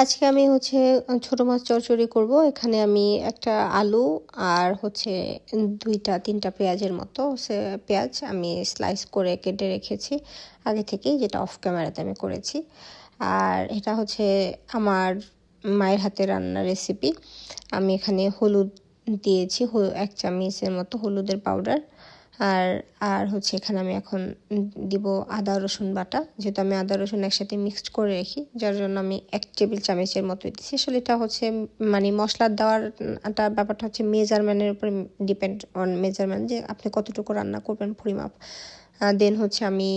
আজকে আমি হচ্ছে ছোটো মাছ চচ্চড়ি করব। এখানে আমি একটা আলু আর হচ্ছে দুইটা, তিনটা পেঁয়াজের মতো সে পেঁয়াজ আমি স্লাইস করে কেটে রেখেছি। আগে থেকেই যেটা অফ ক্যামেরাতে আমি করেছি। আর এটা হচ্ছে আমার মায়ের হাতে রান্নার রেসিপি আমি এখানে হলুদ দিয়েছি এক চামচের মতো হলুদের পাউডার আর আর হচ্ছে এখানে আমি এখন দিব আদা, রসুন বাটা। যেহেতু আমি আদা, রসুন একসাথে মিক্সড করে রাখি, যার জন্য আমি এক টেবিল চামচের মতো দিচ্ছি আসলে এটা হচ্ছে মানে মশলা দেওয়ার একটা ব্যাপারটা হচ্ছে মেজারম্যানের উপরে ডিপেন্ড অন মেজারম্যান যে আপনি কতটুকু রান্না করবেন, পরিমাপ। দেন হচ্ছে আমি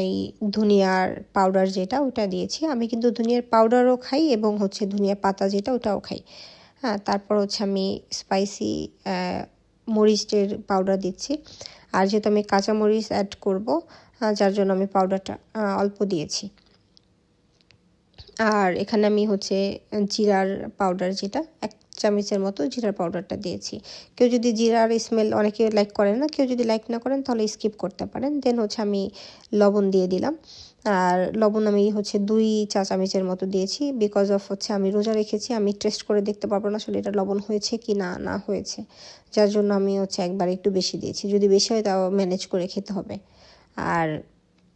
এই ধনিয়ার পাউডার যেটা ওটা দিয়েছি। আমি কিন্তু ধনিয়ার পাউডারও খাই এবং হচ্ছে ধনিয়ার পাতা যেটা, ওটাও খাই। হ্যাঁ তারপর হচ্ছে আমি স্পাইসি মরিচের পাউডার দিচ্ছি। আর যেহেতু আমি কাঁচামরিচ অ্যাড করব যার জন্য আমি পাউডারটা অল্প দিয়েছি। আর এখানে আমি হচ্ছে জিরার পাউডার যেটা, এক চামচের মতো জিরার পাউডারটা দিয়েছি। কেউ যদি জিরার স্মেল অনেকে লাইক করেন না, কেউ যদি লাইক না করেন তাহলে স্কিপ করতে পারেন। দেন হচ্ছে আমি লবণ দিয়ে দিলাম। আর লবণ আমি হচ্ছে দুই চা চামচের মতো দিয়েছি বিকজ অফ হচ্ছে আমি রোজা রেখেছি, আমি টেস্ট করে দেখতে পারব না আসলে এটা লবণ হয়েছে কি না না হয়েছে। যার জন্য আমি হচ্ছে একবার একটু বেশি দিয়েছি। যদি বেশি হয় তাও ম্যানেজ করে খেতে হবে। আর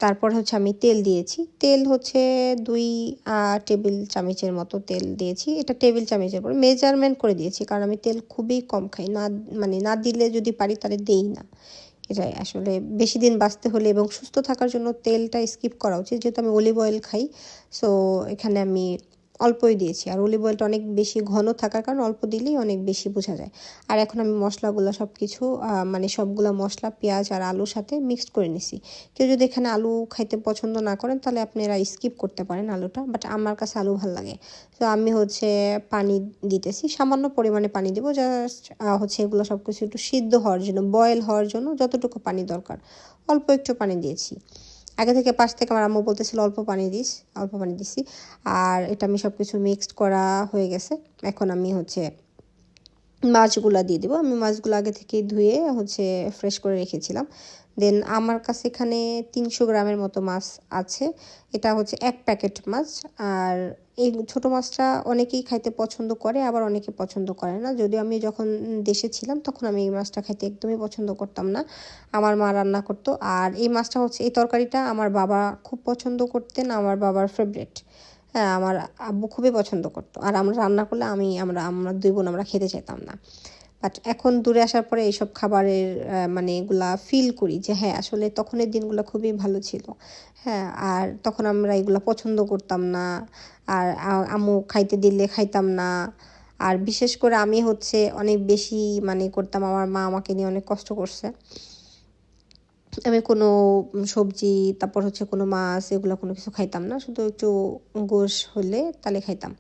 তারপর হচ্ছে আমি তেল দিয়েছি। তেল হচ্ছে দুই টেবিল চামচের মতো তেল দিয়েছি। এটা টেবিল চামচের পর মেজারমেন্ট করে দিয়েছি। কারণ আমি তেল খুবই কম খাই। না মানে না দিলে যদি পারি তাহলে দেই না। এটাই আসলে বেশি দিন বাঁচতে হলে এবং সুস্থ থাকার জন্য তেলটা স্কিপ করা উচিত। যেহেতু আমি অলিভ অয়েল খাই সো এখানে আমি অল্পই দিয়েছি। আর অলিভ অয়েলটা অনেক বেশি ঘন থাকার কারণে অল্প দিলেই অনেক বেশি বোঝা যায়। আর এখন আমি মশলাগুলো সব কিছু মানে সবগুলো মশলা, পেঁয়াজ আর আলুর সাথে মিক্সড করে নিছি। কেউ যদি এখানে আলু খাইতে পছন্দ না করেন, তাহলে আপনারা স্কিপ করতে পারেন আলুটা বাট আমার কাছে আলু ভালো লাগে। তো আমি হচ্ছে পানি দিতেছি, সামান্য পরিমাণে পানি দেবো জাস্ট হচ্ছে এগুলো সব কিছু একটু সিদ্ধ হওয়ার জন্য বয়েল হওয়ার জন্য যতটুকু পানি দরকার। অল্প একটু পানি দিয়েছি। আগে থেকে পাশ থেকে আমার আম্মু বলতেছিল, অল্প পানি দিস, অল্প পানি দিছি। আর এটা আমি সব কিছু মিক্সড করা হয়ে গেছে। এখন আমি হচ্ছে মাছগুলো দিয়ে দেবো। আমি মাছগুলো আগে থেকে ধুয়ে হচ্ছে ফ্রেশ করে রেখেছিলাম। দেন আমার কাছে এখানে তিনশো গ্রামের মতো মাছ আছে। এটা হচ্ছে এক প্যাকেট মাছ আর এই ছোটো মাছটা অনেকেই খাইতে পছন্দ করে, আবার অনেকে পছন্দ করে না। যদিও আমি যখন দেশে ছিলাম, তখন আমি এই মাছটা খাইতে একদমই পছন্দ করতাম না। আমার মা রান্না করতো, আর এই মাছটা হচ্ছে, এই তরকারিটা আমার বাবা খুব পছন্দ করতেন, আমার বাবার ফেভারেট হ্যাঁ আমার আব্বু খুবই পছন্দ করতো। আর আমরা রান্না করলে আমি, আমরা আমরা দুই বোন আমরা খেতে চাইতাম না। বাট এখন দূরে আসার পরে এইসব খাবারের মানে এগুলা ফিল করি যে হ্যাঁ আসলে তখনের দিনগুলো খুবই ভালো ছিল। হ্যাঁ আর তখন আমরা এগুলো পছন্দ করতাম না, আর আমু খাইতে দিলে খাইতাম না। আর বিশেষ করে আমি হচ্ছে অনেক বেশি মানে করতাম, আমার মা আমাকে নিয়ে অনেক কষ্ট করছে। আমি কোনো সবজি, তারপর হচ্ছে কোনো মাছ, এগুলো কোনো কিছু খাইতাম না। শুধু একটু গোশ হলে তাহলে খাইতাম।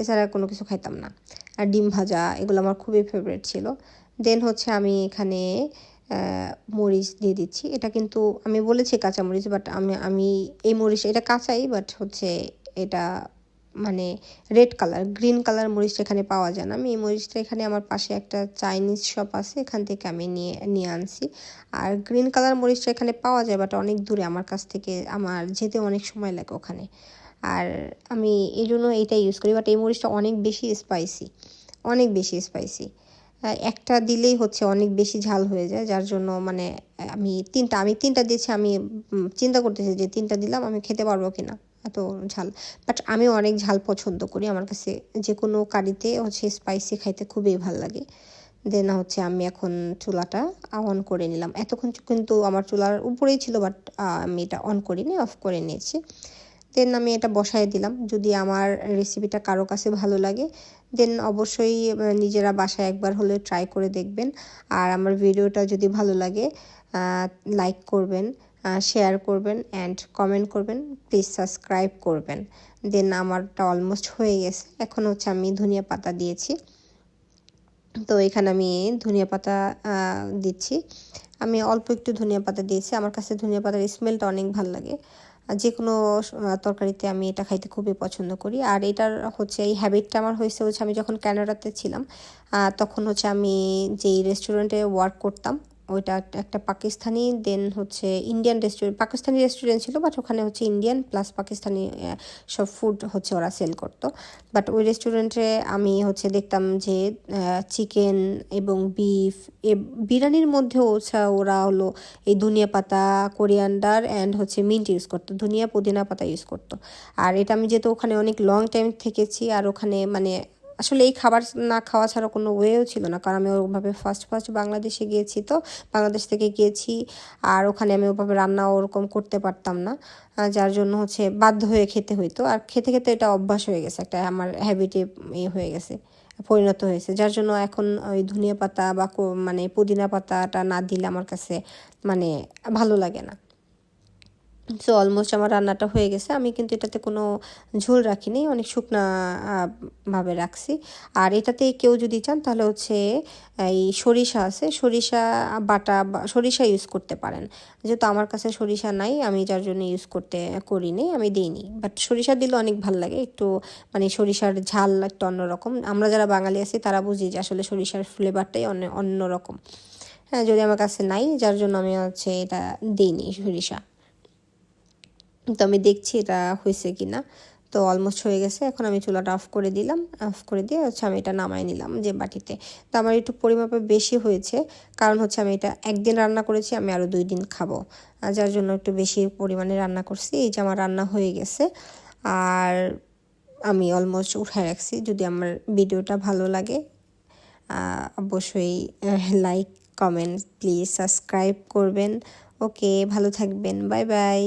এছাড়া কোনো কিছু খাইতাম না। আর ডিম ভাজা, এগুলো আমার খুবই ফেভারিট ছিল। দেন হচ্ছে আমি এখানে মরিচ দিয়ে দিচ্ছি। এটা কিন্তু আমি বলেছি কাঁচা মরিচ বাট আমি আমি এই মরিচ, এটা কাঁচাই বাট হচ্ছে এটা মানে রেড কালার গ্রিন কালার মরিচটা এখানে পাওয়া যায় না। আমি এই মরিচটা এখানে আমার পাশে একটা চাইনিজ শপ আছে, এখান থেকে আমি নিয়ে নিয়ে আনছি। আর গ্রিন কালার মরিচটা এখানে পাওয়া যায় বাট অনেক দূরে আমার কাছ থেকে, আমার যেতে অনেক সময় লাগে ওখানে। আর আমি এই জন্য এইটা ইউজ করি বাট এই মরিচটা অনেক বেশি স্পাইসি অনেক বেশি স্পাইসি একটা দিলেই হচ্ছে অনেক বেশি ঝাল হয়ে যায়, যার জন্য মানে আমি তিনটা আমি তিনটা দিয়েছি, আমি চিন্তা করতেছি যে তিনটা দিলাম, আমি খেতে পারব কিনা, এত ঝাল। বাট আমি অনেক ঝাল পছন্দ করি, আমার কাছে যে কোনো কারিতে হচ্ছে স্পাইসি খাইতে খুবই ভালো লাগে। দেন হচ্ছে আমি এখন চুলাটা অন করে নিলাম। এতক্ষণ কিন্তু আমার চুলার উপরেই ছিল বাট আমি এটা অন করিনি অফ করে নিয়েছি। দেন আমি এটা বসায় দিলাম। যদি আমার রেসিপিটা কারও কাছে ভালো লাগে দেন অবশ্যই নিজেরা বাসায় একবার হলে ট্রাই করে দেখবেন। আর আমার ভিডিওটা যদি ভালো লাগে লাইক করবেন শেয়ার করবেন অ্যান্ড কমেন্ট করবেন প্লিজ সাবস্ক্রাইব করবেন। দেন আমারটা অলমোস্ট হয়ে গেছে। এখন হচ্ছে আমি ধনিয়া পাতা দিয়েছি। তো এখানে আমি ধনিয়া পাতা দিচ্ছি। আমি অল্প একটু ধনিয়া পাতা দিয়েছি। আমার কাছে ধনিয়া পাতার স্মেলটা অনেক ভালো লাগে। যে কোনো তরকারিতে আমি এটা খাইতে খুবই পছন্দ করি। আর এটার হচ্ছে এই হ্যাবিটটা আমার হয়েছে হচ্ছে আমি যখন ক্যানাডাতে ছিলাম তখন হচ্ছে আমি যেই রেস্টুরেন্টে ওয়ার্ক করতাম ওইটা একটা- পাকিস্তানি দেন হচ্ছে ইন্ডিয়ান রেস্টুরেন্ট পাকিস্তানি রেস্টুরেন্ট ছিল বাট ওখানে হচ্ছে ইন্ডিয়ান প্লাস পাকিস্তানি সব ফুড হচ্ছে ওরা সেল করতো। বাট ওই রেস্টুরেন্টে আমি হচ্ছে দেখতাম যে চিকেন এবং বিফ এ বিরিয়ানির মধ্যেও হচ্ছে ওরা হলো এই ধনিয়া পাতা কোরিয়ান্ডার অ্যান্ড হচ্ছে মিন্ট ইউজ করতো, ধনিয়া, পুদিনা পাতা ইউজ করতো। আর এটা আমি যেহেতু ওখানে অনেক লং টাইম থেকেছি, আর ওখানে মানে আসলে এই খাবার না খাওয়া ছাড়া কোনো ওয়েও ছিল না। কারণ আমি ওভাবে ফার্স্ট ফার্স্ট বাংলাদেশে গিয়েছি তো, বাংলাদেশ থেকে গিয়েছি আর ওখানে আমি ওভাবে রান্না ওরকম করতে পারতাম না যার জন্য হচ্ছে বাধ্য হয়ে খেতে হইতো। আর খেতে খেতে এটা অভ্যাস হয়ে গেছে, একটা আমার হ্যাবিটে ইয়ে হয়ে গেছে, পরিণত হয়েছে। যার জন্য এখন ওই ধনিয়া পাতা বা মানে পুদিনা পাতাটা না দিলে আমার কাছে মানে ভালো লাগে না। সো অলমোস্ট আমার রান্নাটা হয়ে গেছে। আমি কিন্তু এটাতে কোনো ঝোল রাখিনি, অনেক শুকনা ভাবে রাখছি। আর এটাতে কেউ যদি চান, তাহলে হচ্ছে, এই সরিষা আছে, সরিষা, বাটা সরিষা ইউজ করতে পারেন। যেহেতু আমার কাছে সরিষা নাই, আমি যার জন্য ইউজ করতে করিনি আমি দিইনি। বাট সরিষা দিলে অনেক ভালো লাগে, একটু মানে সরিষার ঝাল একটু অন্যরকম। আমরা যারা বাঙালি আছি, তারা বুঝি যে আসলে সরিষার ফ্লেভারটাই অন্য, অন্যরকম। হ্যাঁ যদি আমার কাছে নাই, যার জন্য আমি হচ্ছে এটা দিইনি সরিষা। তো আমি দেখছি এটা হয়েছে কি না তো অলমোস্ট হয়ে গেছে। এখন আমি চুলাটা অফ করে দিলাম। অফ করে দিয়ে হচ্ছে আমি এটা নামাই নিলাম যে বাটিতে। তো আমার একটু পরিমাপে বেশি হয়েছে। কারণ হচ্ছে আমি এটা একদিন রান্না করেছি, আমি আরও দুই দিন খাব। যার জন্য একটু বেশি পরিমাণে রান্না করছি। এই যে আমার রান্না হয়ে গেছে। আর আমি অলমোস্ট উঠায় রাখছি। যদি আমার ভিডিওটা ভালো লাগে অবশ্যই লাইক কমেন্ট প্লিজ সাবস্ক্রাইব করবেন। ওকে ভালো থাকবেন। Bye bye